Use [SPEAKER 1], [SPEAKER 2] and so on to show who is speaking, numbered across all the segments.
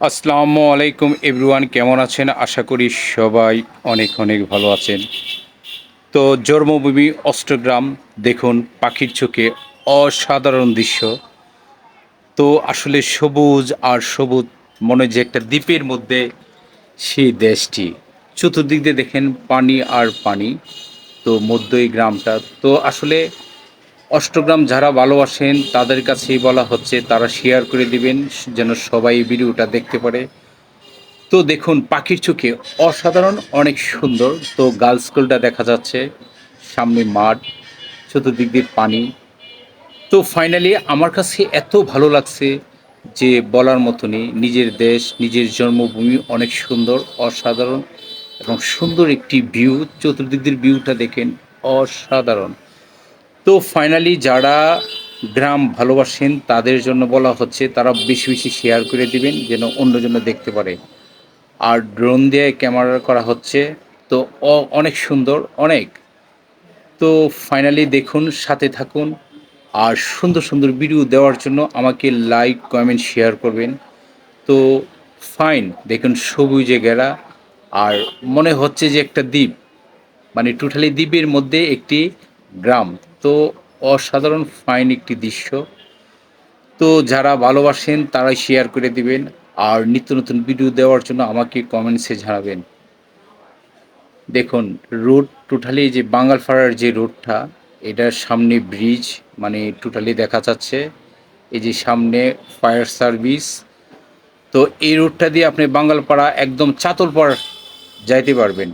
[SPEAKER 1] আসসালামু আলাইকুম এভরিওয়ান, কেমন আছেন? আশা করি সবাই অনেক অনেক ভালো আছেন। তো জন্মভূমি অষ্টগ্রাম, দেখুন পাখির চোখে অসাধারণ দৃশ্য। তো আসলে সবুজ আর সবুজ, মনে যে একটা দ্বীপের মধ্যে সেই দেশটি। চতুর্দিক দিয়ে দেখেন পানি আর পানি, তো মধ্য এই গ্রামটা। তো আসলে অষ্টগ্রাম যারা ভালোবাসেন, তাদের কাছেই বলা হচ্ছে, তারা শেয়ার করে দিবেন, যেন সবাই ভিডিওটা দেখতে পারে। তো দেখুন, পাখির চোখে অসাধারণ, অনেক সুন্দর। তো গার্লস স্কুলটা দেখা যাচ্ছে, সামনে মাঠ, চতুর্দিক দিয়ে পানি। তো ফাইনালি আমার কাছে এত ভালো লাগছে যে বলার মতনই নিজের দেশ, নিজের জন্মভূমি অনেক সুন্দর, অসাধারণ এবং সুন্দর একটি ভিউ চতুর্দিক দিয়ে ভিউটা দেখেন, অসাধারণ। তো ফাইনালি যারা গ্রাম ভালোবাসেন, তাদের জন্য বলা হচ্ছে তারা বেশি বেশি শেয়ার করে দিবেন, যেন অন্যজন দেখতে পারে। আর ড্রোন দিয়ে ক্যামেরা করা হচ্ছে, তো অনেক সুন্দর, অনেক। তো ফাইনালি দেখুন, সাথে থাকুন। আর সুন্দর সুন্দর ভিডিও দেওয়ার জন্য আমাকে লাইক কমেন্ট শেয়ার করবেন। তো ফাইন দেখুন সবুজে গেরা আর মনে হচ্ছে যে একটা দ্বীপ। মানে টোটালি দ্বীপের মধ্যে একটি গ্রাম। তো অসাধারণ ফাইন একটি দৃশ্য। তো যারা ভালোবাসেন তারাই শেয়ার করে দিবেন। আর নিত্য নতুন ভিডিও দেওয়ার জন্য আমাকে কমেন্টসে জানাবেন। দেখুন রোড টোটালি যে বাঙ্গালপাড়ার যে রোডটা এটার সামনে ব্রিজ মানে টোটালি দেখা যাচ্ছে। এই যে সামনে ফায়ার সার্ভিস তো এই রোডটা দিয়ে আপনি বাঙ্গালপাড়া একদম চাতলপাড় যাইতে পারবেন।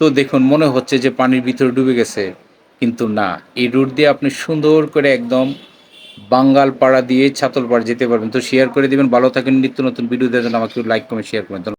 [SPEAKER 1] তো দেখুন, মনে হচ্ছে যে পানির ভিতরে ডুবে গেছে। কিন্তু না, এই রুট দিয়ে আপনি সুন্দর করে একদম বাঙ্গাল পাড়া দিয়ে ছাতলপাড়া যেতে পারবেন তো শেয়ার করে দেবেন, ভালো থাকেন, নিত্য নতুন ভিডিও দেওয়ার জন্য আমাকে লাইক কমেন্ট শেয়ার ধন্যবাদ।